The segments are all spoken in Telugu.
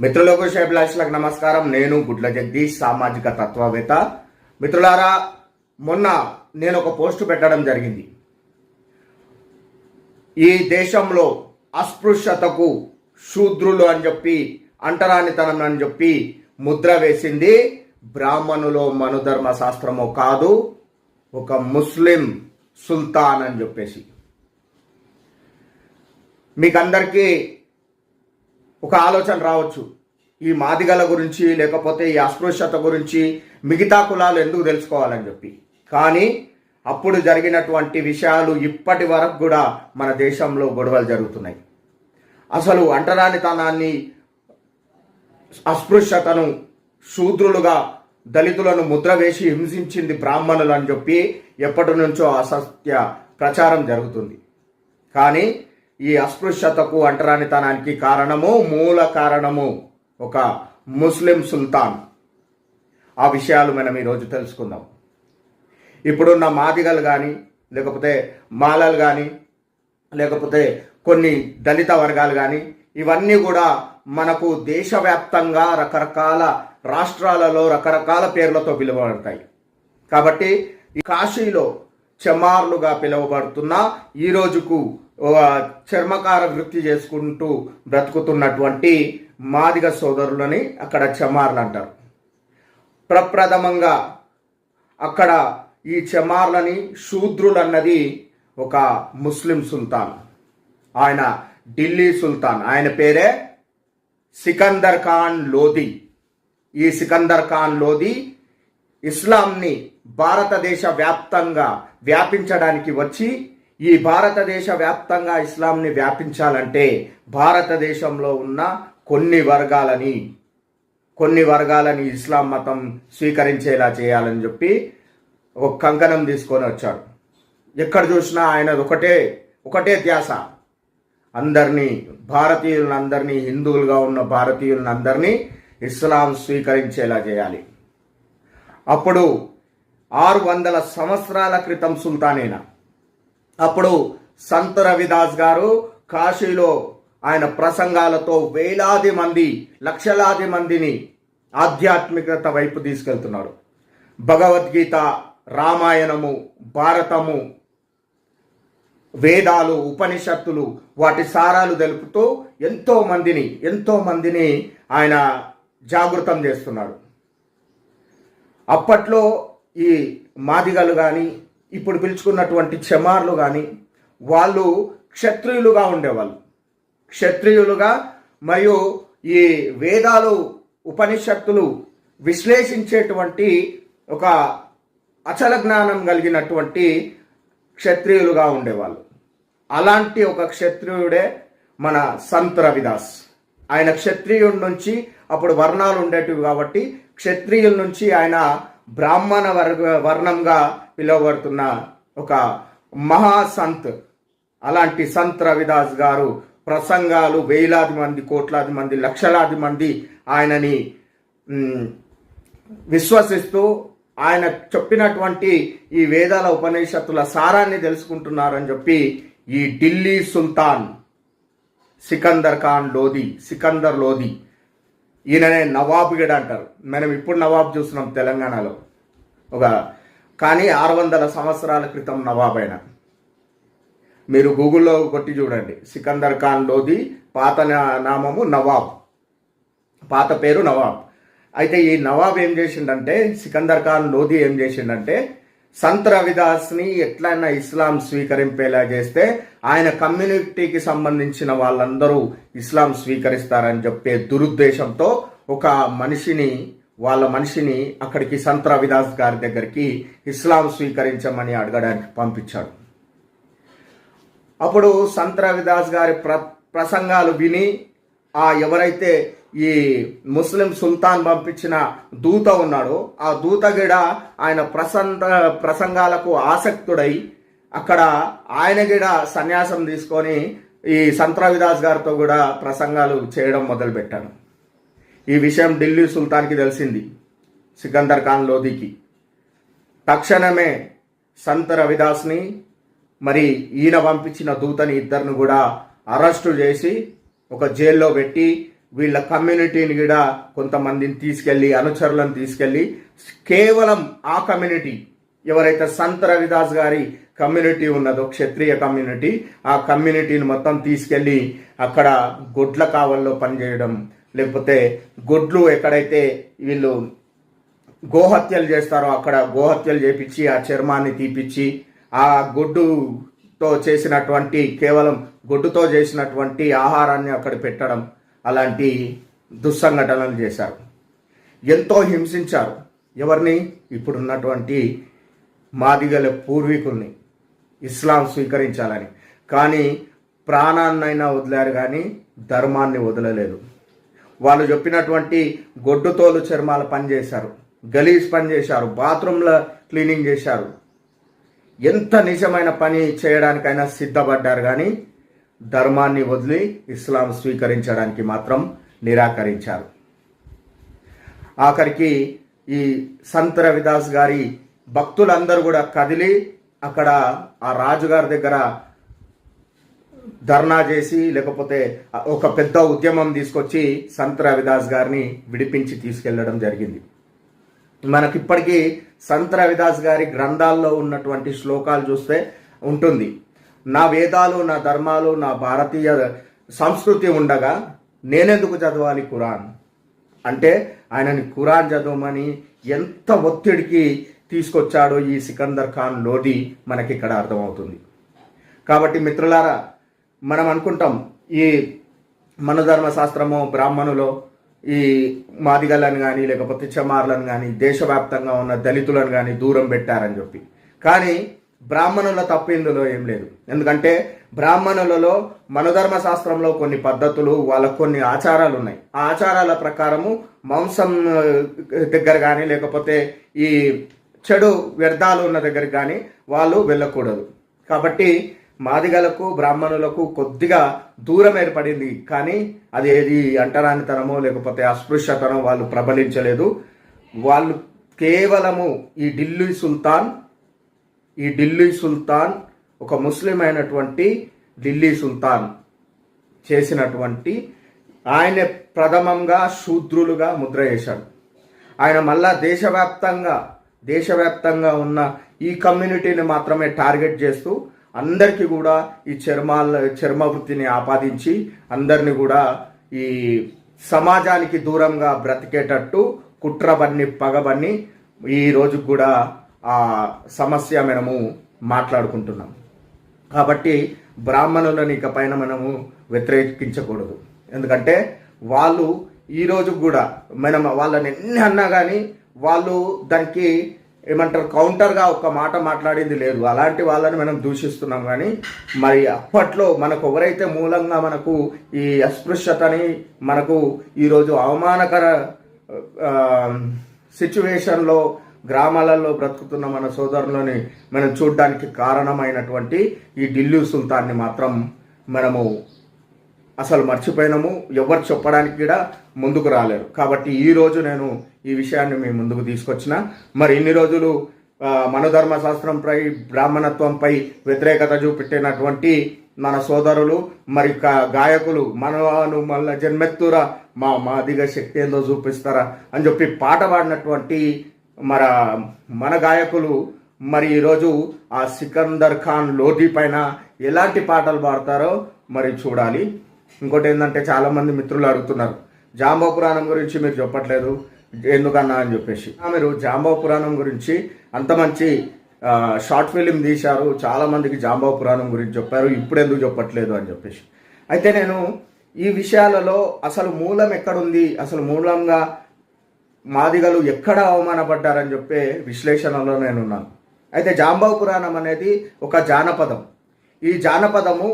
మిత్రులకు శేభిలాషులకు నమస్కారం. నేను గుడ్ల జగదీష్ సామాజిక తత్వవేత్త. మిత్రులారా మొన్న నేను ఒక పోస్ట్ పెట్టడం జరిగింది. ఈ దేశంలో అస్పృశ్యతకు శూద్రులు అని చెప్పి అంటరానితనం అని చెప్పి ముద్ర వేసింది బ్రాహ్మణులో మనుధర్మ శాస్త్రమో కాదు ఒక ముస్లిం సుల్తాన్ అని చెప్పేసి. మీకందరికీ ఒక ఆలోచన రావచ్చు. ఈ మాదిగల గురించి లేకపోతే ఈ అస్పృశ్యత గురించి మిగతా కులాలు ఎందుకు తెలుసుకోవాలని చెప్పి. కానీ అప్పుడు జరిగినటువంటి విషయాలు ఇప్పటి వరకు కూడా మన దేశంలో గొడవలు జరుగుతున్నాయి. అసలు అంటరానితనాన్ని అస్పృశ్యతను శూద్రులుగా దళితులను ముద్ర వేసి హింసించింది బ్రాహ్మణులు అని చెప్పి ఎప్పటి నుంచో అసత్య ప్రచారం జరుగుతుంది. కానీ ఈ అస్పృశ్యతకు అంటరానితనానికి కారణము మూల కారణము ఒక ముస్లిం సుల్తాన్. ఆ విషయాలు మనం ఈరోజు తెలుసుకుందాం. ఇప్పుడున్న మాదిగలు కానీ లేకపోతే మాలలు కానీ లేకపోతే కొన్ని దళిత వర్గాలు కానీ ఇవన్నీ కూడా మనకు దేశవ్యాప్తంగా రకరకాల రాష్ట్రాలలో రకరకాల పేర్లతో పిలువబడతాయి. కాబట్టి ఈ కాశీలో చమార్లుగా పిలువబడుతున్న ఈ రోజుకు చర్మకార వృత్తి చేసుకుంటూ బ్రతుకుతున్నటువంటి మాదిగ సోదరులని అక్కడ చమార్లు అంటారు. ప్రప్రథమంగా అక్కడ ఈ చమార్లని శూద్రులు అన్నది ఒక ముస్లిం సుల్తాన్. ఆయన ఢిల్లీ సుల్తాన్. ఆయన పేరే సికందర్ ఖాన్ లోధి ఈ సికందర్ ఖాన్ లోధి ఇస్లాంని భారతదేశ వ్యాప్తంగా వ్యాపించడానికి వచ్చి ఈ భారతదేశ వ్యాప్తంగా ఇస్లాంని వ్యాపించాలంటే భారతదేశంలో ఉన్న కొన్ని వర్గాలని కొన్ని వర్గాలని ఇస్లాం మతం స్వీకరించేలా చేయాలని చెప్పి ఒక కంకణం తీసుకొని వచ్చాడు. ఎక్కడ చూసినా ఆయన ఒకటే ఒకటే ధ్యాస. అందరినీ భారతీయులందరినీ హిందువులుగా ఉన్న భారతీయులందరినీ ఇస్లాం స్వీకరించేలా చేయాలి. అప్పుడు ఆరు వందల సంవత్సరాల క్రితం సుల్తానేనా? అప్పుడు సంత రవిదాస్ గారు కాశీలో ఆయన ప్రసంగాలతో వేలాది మంది లక్షలాది మందిని ఆధ్యాత్మికత వైపు తీసుకెళ్తున్నారు. భగవద్గీత రామాయణము భారతము వేదాలు ఉపనిషత్తులు వాటి సారాలు తెలుపుతూ ఎంతో మందిని ఎంతో మందిని ఆయన జాగృతం చేస్తున్నాడు అప్పట్లో ఈ మాదిగలు కానీ ఇప్పుడు పిలుచుకున్నటువంటి చెమార్లు కానీ వాళ్ళు క్షత్రియులుగా ఉండేవాళ్ళు. క్షత్రియులుగా మరియు ఈ వేదాలు ఉపనిషత్తులు విశ్లేషించేటువంటి ఒక అచల జ్ఞానం కలిగినటువంటి క్షత్రియులుగా ఉండేవాళ్ళు. అలాంటి ఒక క్షత్రియుడే మన సంత్ రవిదాస్. ఆయన క్షత్రియుడి నుంచి అప్పుడు వర్ణాలు ఉండేటివి కాబట్టి క్షత్రియుల నుంచి ఆయన బ్రాహ్మణ వర్గ వర్ణంగా పిలువబడుతున్న ఒక మహాసంత్. అలాంటి సంత్ రవిదాస్ గారు ప్రసంగాలు వేలాది మంది కోట్లాది మంది లక్షలాది మంది ఆయనని విశ్వసిస్తూ ఆయన చెప్పినటువంటి ఈ వేదాల ఉపనిషత్తుల సారాన్ని తెలుసుకుంటున్నారని చెప్పి ఈ ఢిల్లీ సుల్తాన్ సికందర్ ఖాన్ లోధి సికందర్ లోధి ఈయననే నవాబ్ గడ అంటారు. మనం ఇప్పుడు నవాబ్ చూస్తున్నాం తెలంగాణలో. ఒక కానీ ఆరు వందల సంవత్సరాల క్రితం నవాబ్ అయిన మీరు గూగుల్లో కొట్టి చూడండి. సికందర్ ఖాన్ లోది పాత నా- నామము నవాబ్. పాత పేరు నవాబ్. అయితే ఈ నవాబ్ ఏం చేసిండంటే సికందర్ ఖాన్ లోధి ఏం చేసిండంటే సంత్ రవిదాస్ని ఎట్లయినా ఇస్లాం స్వీకరింపేలా చేస్తే ఆయన కమ్యూనిటీకి సంబంధించిన వాళ్ళందరూ ఇస్లాం స్వీకరిస్తారని చెప్పే దురుద్దేశంతో ఒక మనిషిని వాళ్ళ మనిషిని అక్కడికి సంత్ రవిదాస్ గారి దగ్గరికి ఇస్లాం స్వీకరించమని అడగడానికి పంపించాడు. అప్పుడు సంత్ రవిదాస్ గారి ప్ర ప్రసంగాలు విని ఆ ఎవరైతే ఈ ముస్లిం సుల్తాన్ పంపించిన దూత ఉన్నాడు. ఆ దూత గిడ ఆయన ప్రసంగ ప్రసంగాలకు ఆసక్తుడై అక్కడ ఆయన గిడ సన్యాసం తీసుకొని ఈ సంత్రవిదాస్ గారితో కూడా ప్రసంగాలు చేయడం మొదలుపెట్టాను ఈ విషయం ఢిల్లీ సుల్తాన్కి తెలిసింది సికందర్ ఖాన్ లోధికి. తక్షణమే సంత్ రవిదాస్ని మరి ఈయన పంపించిన దూతని ఇద్దరిని కూడా అరెస్టు చేసి ఒక జైల్లో పెట్టి వీళ్ళ కమ్యూనిటీని కూడా కొంతమందిని తీసుకెళ్ళి అనుచరులను తీసుకెళ్ళి కేవలం ఆ కమ్యూనిటీ ఎవరైతే సంత రవిదాస్ గారి కమ్యూనిటీ ఉన్నదో క్షత్రియ కమ్యూనిటీ ఆ కమ్యూనిటీని మొత్తం తీసుకెళ్ళి అక్కడ గొడ్ల కావల్లో పనిచేయడం లేకపోతే గొడ్లు ఎక్కడైతే వీళ్ళు గోహత్యలు చేస్తారో అక్కడ గోహత్యలు చేపించి ఆ చర్మాన్ని తీపిచ్చి ఆ గొడ్డుతో చేసినటువంటి కేవలం గొడ్డుతో చేసినటువంటి ఆహారాన్ని అక్కడ పెట్టడం అలాంటి దుస్సంఘటనలు చేశారు. ఎంతో హింసించారు. ఎవరిని? ఇప్పుడున్నటువంటి మాదిగల పూర్వీకుల్ని. ఇస్లాం స్వీకరించాలని. కానీ ప్రాణాన్నైనా వదిలారు కానీ ధర్మాన్ని వదలలేదు. వాళ్ళు చెప్పినటువంటి గొడ్డుతోలు చర్మాల పని చేశారు గలీజ్ పని చేశారు బాత్రూంల క్లీనింగ్ చేశారు. ఎంత నిజమైన పని చేయడానికైనా సిద్ధపడ్డారు కానీ ధర్మాన్ని వదిలి ఇస్లాం స్వీకరించడానికి మాత్రం నిరాకరించారు. ఆఖరికి ఈ సంత రవిదాస్ గారి భక్తులందరూ కూడా కదిలి అక్కడ ఆ రాజుగారి దగ్గర ధర్నా చేసి లేకపోతే ఒక పెద్ద ఉద్యమం తీసుకొచ్చి సంత రవిదాస్ గారిని విడిపించి తీసుకెళ్ళడం జరిగింది. మనకిప్పటికీ సంత రవిదాస్ గారి గ్రంథాల్లో ఉన్నటువంటి శ్లోకాలు చూస్తే ఉంటుంది. నా వేదాలు నా ధర్మాలు నా భారతీయ సంస్కృతి ఉండగా నేనెందుకు చదవాలి ఖురాన్? అంటే ఆయనని ఖురాన్ చదవమని ఎంత ఒత్తిడికి తీసుకొచ్చాడో ఈ సికందర్ ఖాన్ లోధి మనకి ఇక్కడ అర్థమవుతుంది. కాబట్టి మిత్రులారా మనం అనుకుంటాం ఈ మనధర్మ శాస్త్రము బ్రాహ్మణులో ఈ మాదిగలను కానీ లేకపోతే చమార్లను కానీ దేశవ్యాప్తంగా ఉన్న దళితులను కానీ దూరం పెట్టారని చెప్పి. కానీ బ్రాహ్మణుల తప్పు ఇందులో ఏం లేదు. ఎందుకంటే బ్రాహ్మణులలో మనధర్మ శాస్త్రంలో కొన్ని పద్ధతులు వాళ్ళకు కొన్ని ఆచారాలు ఉన్నాయి. ఆ ఆచారాల ప్రకారము మాంసం దగ్గర కానీ లేకపోతే ఈ చెడు వ్యర్థాలు ఉన్న దగ్గర కానీ వాళ్ళు వెళ్ళకూడదు. కాబట్టి మాదిగలకు బ్రాహ్మణులకు కొద్దిగా దూరం ఏర్పడింది. కానీ అది ఏది అంటరానితనమో లేకపోతే అస్పృశ్యతనో వాళ్ళు ప్రబలించలేదు. వాళ్ళు కేవలము ఈ ఢిల్లీ సుల్తాన్ ఈ ఢిల్లీ సుల్తాన్ ఒక ముస్లిం అయినటువంటి ఢిల్లీ సుల్తాన్ చేసినటువంటి ఆయన ప్రథమంగా శూద్రులుగా ముద్ర వేశాడు. ఆయన మళ్ళా దేశవ్యాప్తంగా దేశవ్యాప్తంగా ఉన్న ఈ కమ్యూనిటీని మాత్రమే టార్గెట్ చేస్తూ అందరికీ కూడా ఈ చర్మాల చర్మ వృత్తిని ఆపాదించి అందరిని కూడా ఈ సమాజానికి దూరంగా బ్రతికేటట్టు కుట్రబన్ని పగబన్ని ఈ రోజు కూడా సమస్య మనము మాట్లాడుకుంటున్నాం. కాబట్టి బ్రాహ్మణులను ఇక పైన మనము వ్యతిరేకించకూడదు. ఎందుకంటే వాళ్ళు ఈరోజు కూడా మనం వాళ్ళని ఎన్ని అన్నా కానీ వాళ్ళు దానికి ఏమంటారు కౌంటర్గా ఒక మాట మాట్లాడింది లేదు. అలాంటి వాళ్ళని మనం దూషిస్తున్నాం కానీ మరి అప్పట్లో మనకు ఎవరైతే మూలంగా మనకు ఈ అస్పృశ్యతని మనకు ఈరోజు అవమానకర సిచ్యువేషన్లో గ్రామాలలో బ్రతుకుతున్న మన సోదరులని మనం చూడడానికి కారణమైనటువంటి ఈ ఢిల్లీ సుల్తాన్ని మాత్రం మనము అసలు మర్చిపోయినాము. ఎవరు చెప్పడానికి కూడా ముందుకు రాలేరు. కాబట్టి ఈ రోజు నేను ఈ విషయాన్ని మీ ముందుకు తీసుకొచ్చిన. మరి ఇన్ని రోజులు మనోధర్మ శాస్త్రంపై బ్రాహ్మణత్వంపై వ్యతిరేకత చూపెట్టినటువంటి మన సోదరులు మరి కా- గాయకులు మనవాను మళ్ళా జన్మెత్తురా మా మాదిగ శక్తి ఏందో చూపిస్తారా అని చెప్పి పాట పాడినటువంటి మన మన గాయకులు మరి ఈరోజు ఆ సికందర్ ఖాన్ లోధి పైన ఎలాంటి పాటలు పాడతారో మరి చూడాలి. ఇంకోటి ఏంటంటే చాలామంది మిత్రులు అడుగుతున్నారు జాంబవ పురాణం గురించి మీరు చెప్పట్లేదు ఎందుకన్నా అని చెప్పేసి. ఆ, మీరు జాంబవ పురాణం గురించి అంత మంచి షార్ట్ ఫిలిం తీశారు చాలామందికి మందికి పురాణం గురించి చెప్పారు ఇప్పుడు ఎందుకు చెప్పట్లేదు అని చెప్పేసి. అయితే నేను ఈ విషయాలలో అసలు మూలం ఎక్కడుంది అసలు మూలంగా మాదిగలు ఎక్కడ అవమానపడ్డారని చెప్పే విశ్లేషణలో నేనున్నాను. అయితే జాంబవ పురాణం అనేది ఒక జానపదం. ఈ జానపదము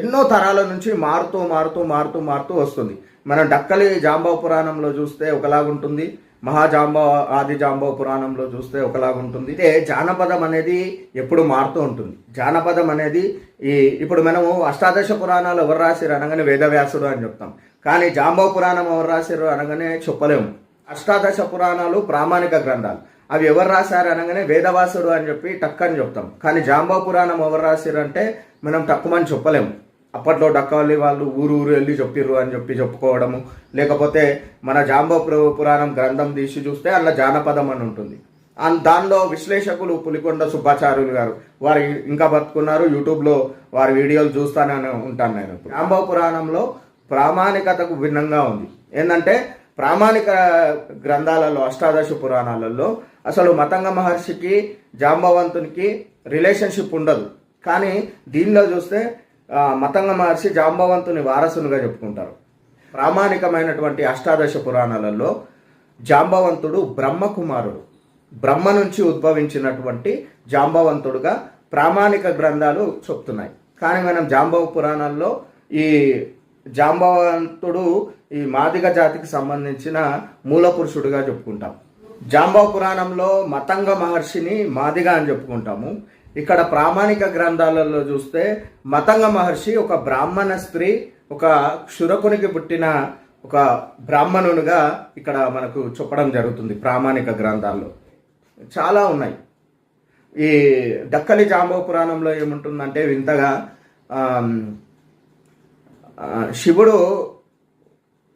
ఎన్నో తరాల నుంచి మారుతూ మారుతూ మారుతూ మారుతూ వస్తుంది. మనం డక్కలి జాంబవ పురాణంలో చూస్తే ఒకలాగుంటుంది. మహాజాంబవ ఆది జాంబవ పురాణంలో చూస్తే ఒకలాగుంటుంది. అయితే జానపదం అనేది ఎప్పుడు మారుతూ ఉంటుంది. జానపదం అనేది ఈ ఇప్పుడు మనము అష్టాదశ పురాణాలు ఎవరు రాసిరు అనగానే వేదవ్యాసుడు అని చెప్తాం. కానీ జాంబవ పురాణం ఎవరు రాశారు అనగానే చెప్పలేము. అష్టాదశ పురాణాలు ప్రామాణిక గ్రంథాలు. అవి ఎవరు రాశారు అనగానే వేదవాసుడు అని చెప్పి టక్ అని చెప్తాం. కానీ జాంబవ పురాణం ఎవరు రాశారు అంటే మనం తక్కువని చెప్పలేము. అప్పట్లో డక్కవల్లి వాళ్ళు ఊరు ఊరు వెళ్ళి చెప్పిర్రు అని చెప్పి చెప్పుకోవడము. లేకపోతే మన జాంబో పురాణం గ్రంథం తీసి చూస్తే అందులో జానపదం అని ఉంటుంది. దానిలో విశ్లేషకులు పులికొండ సుబ్బాచార్యులు గారు వారు ఇంకా బతుకున్నారు. యూట్యూబ్లో వారి వీడియోలు చూస్తానే ఉంటాను నేను జాంబో పురాణంలో ప్రామాణికతకు భిన్నంగా ఉంది. ఏంటంటే ప్రామాణిక గ్రంథాలలో అష్టాదశ పురాణాలలో అసలు మతంగ మహర్షికి జాంబవంతునికి రిలేషన్షిప్ ఉండదు. కానీ దీనిలో చూస్తే మతంగ మహర్షి జాంబవంతుని వారసునిగా చెప్పుకుంటారు. ప్రామాణికమైనటువంటి అష్టాదశ పురాణాలలో జాంబవంతుడు బ్రహ్మకుమారుడు. బ్రహ్మ నుంచి ఉద్భవించినటువంటి జాంబవంతుడుగా ప్రామాణిక గ్రంథాలు చెప్తున్నాయి. కానీ మనం జాంబవ పురాణాల్లో ఈ జాంబవంతుడు ఈ మాదిగ జాతికి సంబంధించిన మూల పురుషుడుగా చెప్పుకుంటాం. జాంబవ పురాణంలో మతంగ మహర్షిని మాదిగ అని చెప్పుకుంటాము. ఇక్కడ ప్రామాణిక గ్రంథాలలో చూస్తే మతంగ మహర్షి ఒక బ్రాహ్మణ స్త్రీ ఒక క్షురకునికి పుట్టిన ఒక బ్రాహ్మణునిగా ఇక్కడ మనకు చెప్పడం జరుగుతుంది ప్రామాణిక గ్రంథాల్లో. చాలా ఉన్నాయి. ఈ దక్కలి జాంబవ పురాణంలో ఏముంటుందంటే వింతగా శివుడు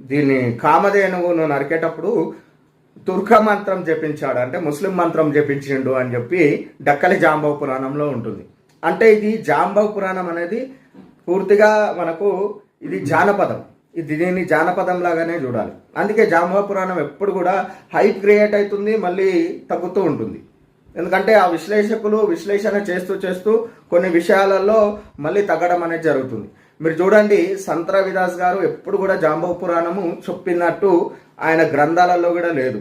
దీన్ని కామధేనువును నరికేటప్పుడు తుర్క మంత్రం జపించాడు. అంటే ముస్లిం మంత్రం జపించిండు అని చెప్పి డక్కలి జాంబవ పురాణంలో ఉంటుంది. అంటే ఇది జాంబవ పురాణం అనేది పూర్తిగా మనకు ఇది జానపదం. ఇది దీన్ని జానపదం లాగానే చూడాలి. అందుకే జాంబవ పురాణం ఎప్పుడు కూడా హైప్ క్రియేట్ అవుతుంది మళ్ళీ తగ్గుతూ ఉంటుంది. ఎందుకంటే ఆ విశ్లేషకులు విశ్లేషణ చేస్తూ చేస్తూ కొన్ని విషయాలలో మళ్ళీ తగ్గడం అనేది జరుగుతుంది. మీరు చూడండి సంత విదాస్ గారు ఎప్పుడు కూడా జాంబవ పురాణము చెప్పినట్టు ఆయన గ్రంథాలలో కూడా లేదు.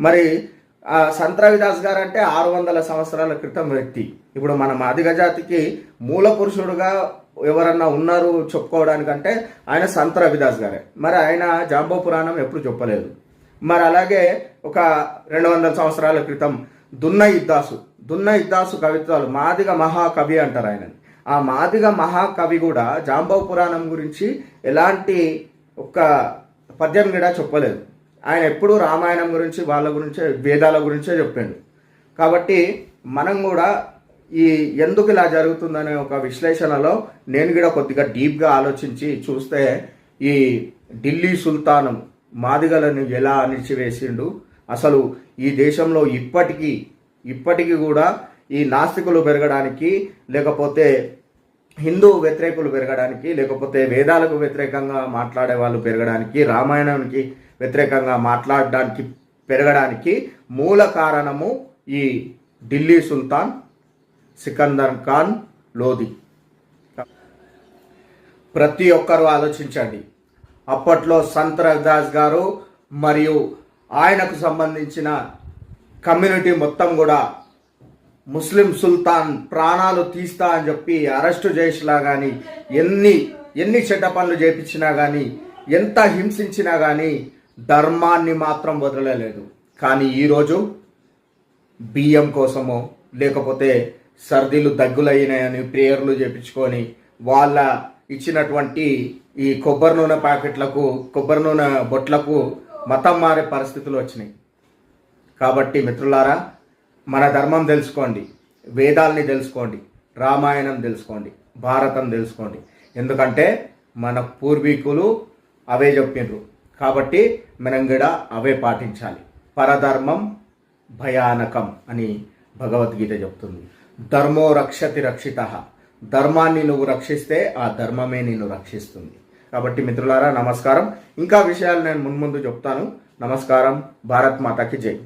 మరి ఆ విదాస్ గారు అంటే ఆరు వందల సంవత్సరాల క్రితం వ్యక్తి. ఇప్పుడు మన మాదిగ జాతికి మూల పురుషుడుగా ఎవరన్నా ఉన్నారు చెప్పుకోవడానికంటే ఆయన సంత రవిదాస్ గారే. మరి ఆయన జాంబో పురాణం ఎప్పుడు చెప్పలేదు. మరి అలాగే ఒక రెండు వందల సంవత్సరాల క్రితం దున్న ఇద్దాసు దున్న ఇద్దాసు కవిత్వాలు మాదిగ మహాకవి అంటారు ఆయన ఆ మాదిగ మహాకవి కూడా జాంబవ పురాణం గురించి ఎలాంటి ఒక పద్యం కూడా చెప్పలేదు. ఆయన ఎప్పుడూ రామాయణం గురించి వాళ్ళ గురించే వేదాల గురించే చెప్పాడు. కాబట్టి మనం కూడా ఈ ఎందుకు ఇలా జరుగుతుందనే ఒక విశ్లేషణలో నేను కూడా కొద్దిగా డీప్గా ఆలోచించి చూస్తే ఈ ఢిల్లీ సుల్తానం మాదిగలను ఎలా అణిచివేసిండు అసలు ఈ దేశంలో ఇప్పటికీ ఇప్పటికీ కూడా ఈ నాస్తికులు పెరగడానికి లేకపోతే హిందూ వ్యతిరేకులు పెరగడానికి లేకపోతే వేదాలకు వ్యతిరేకంగా మాట్లాడే వాళ్ళు పెరగడానికి రామాయణానికి వ్యతిరేకంగా మాట్లాడడానికి పెరగడానికి మూల కారణము ఈ ఢిల్లీ సుల్తాన్ సికందర్ ఖాన్ లోధి ప్రతి ఒక్కరూ ఆలోచించండి. అప్పట్లో సంత్ రవిదాస్ గారు మరియు ఆయనకు సంబంధించిన కమ్యూనిటీ మొత్తం కూడా ముస్లిం సుల్తాన్ ప్రాణాలు తీస్తా అని చెప్పి అరెస్టు చేసినా కానీ ఎన్ని ఎన్ని చెడ్డ పనులు చేపించినా కానీ ఎంత హింసించినా కానీ ధర్మాన్ని మాత్రం వదలలేదు. కానీ ఈరోజు బియ్యం కోసమో లేకపోతే సర్దీలు దగ్గులయ్యాయని ప్రేయర్లు చేపించుకొని వాళ్ళ ఇచ్చినటువంటి ఈ కొబ్బరి నూనె ప్యాకెట్లకు కొబ్బరి నూనె బొట్లకు మతం మారే పరిస్థితులు వచ్చినాయి. కాబట్టి మిత్రులారా మన ధర్మం తెలుసుకోండి. వేదాల్ని తెలుసుకోండి. రామాయణం తెలుసుకోండి. భారతం తెలుసుకోండి. ఎందుకంటే మన పూర్వీకులు అవే చెప్పిండ్రు కాబట్టి మనం కూడా అవే పాటించాలి. పరధర్మం భయానకం అని భగవద్గీత చెప్తుంది. ధర్మో రక్షతి రక్షిత. ధర్మాన్ని నువ్వు రక్షిస్తే ఆ ధర్మమే నిన్ను రక్షిస్తుంది. కాబట్టి మిత్రులారా నమస్కారం. ఇంకా విషయాలు నేను మున్ముందు చెప్తాను. నమస్కారం. భారత్ మాతకి జై.